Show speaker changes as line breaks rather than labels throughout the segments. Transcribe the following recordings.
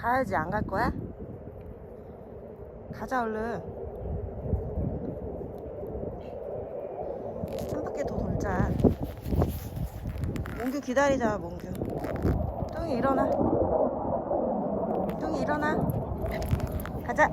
가야지. 안 갈 거야? 가자 얼른. 한 바퀴 더 돌자. 몽규 기다리자 몽규. 뚱이 일어나. 뚱이 일어나. 가자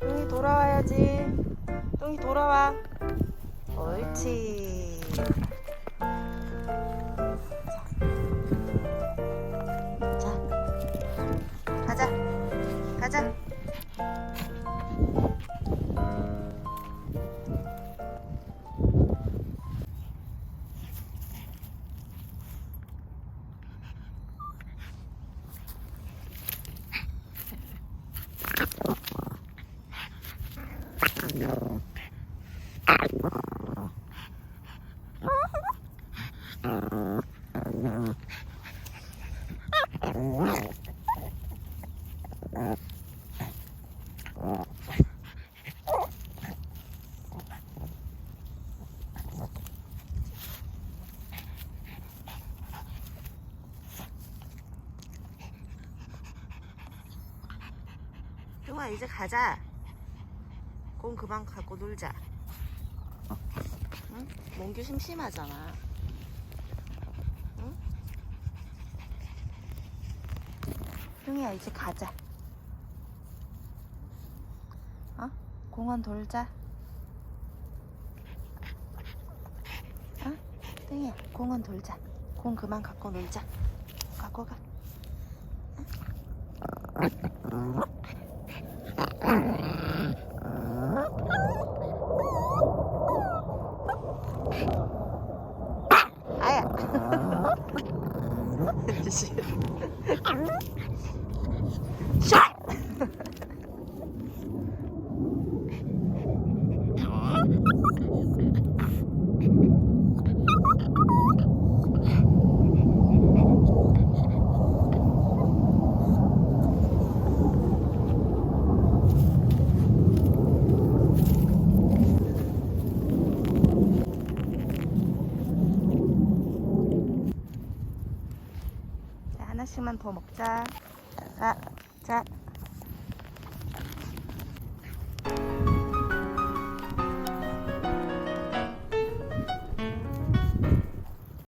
똥이 돌아와야지. 똥이 돌아와. 옳지. 자, 가자. 가자. 뚱아 이제 가자. 공 그만 갖고 놀자. 응? 몽규 심심하잖아. 응? 뚱이야 이제 가자. 어? 공원 돌자. 어? 뚱이야 공원 돌자. 공 그만 갖고 놀자. 갖고 가. 아 씨. 샷! 자, 하나씩만 더 먹자. 자, 자.